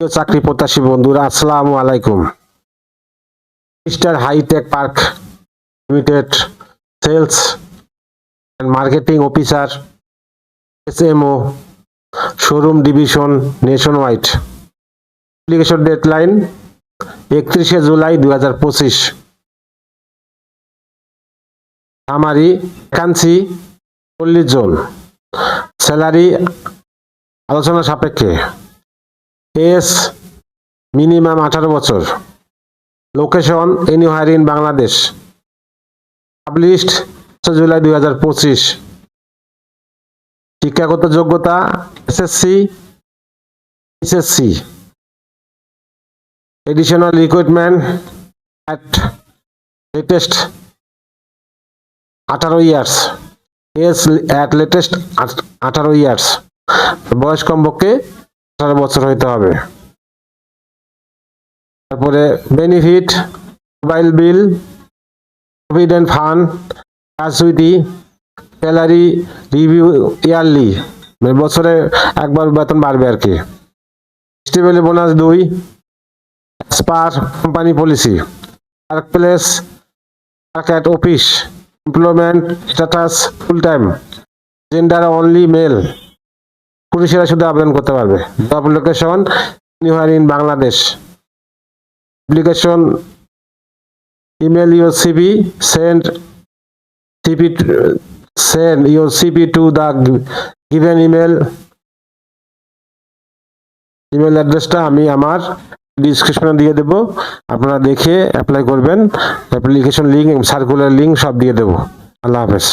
চাকরি প্রত্যাশী বন্ধুরা, আসসালামু আলাইকুম। Mister hitech park limited sales and marketing officer, SMO, showroom division nationwide application deadline একত্রিশে জুলাই দু হাজার পঁচিশ। আমারি ভ্যাকান্সি চল্লিশ জন। স্যালারি আলোচনা সাপেক্ষে। এস মিনিমাম আঠারো বছর। Location anywhere in Bangladesh published July দুই হাজার পঁচিশ। শিক্ষাগত যোগ্যতা SSC SSC additional recruitment at latest আঠারো ইয়ার্স এস অ্যাট লেটেস্ট আঠারো ইয়ার্স বয়স কমপক্ষে আঠারো বছর হইতে হবে। তারপরে benefit mobile bill provident fund gratuity salary review yearly বছরে একবার বেতন বাড়বে আর কি। স্টেবল বোনাস দুই spare company policy workplace work at office employment status full time gender only male পুরুষেরা শুধু আবেদন করতে পারবে। Job location in Bangladesh. Application email your CV send CV send your CV to the given email email অ্যাড্রেসটা আমি আমার ডিসক্রিপশনে দিয়ে দেবো। আপনারা দেখে অ্যাপ্লাই করবেন। অ্যাপ্লিকেশন লিঙ্ক সার্কুলার লিঙ্ক সব দিয়ে দেবো। আল্লাহ হাফেজ।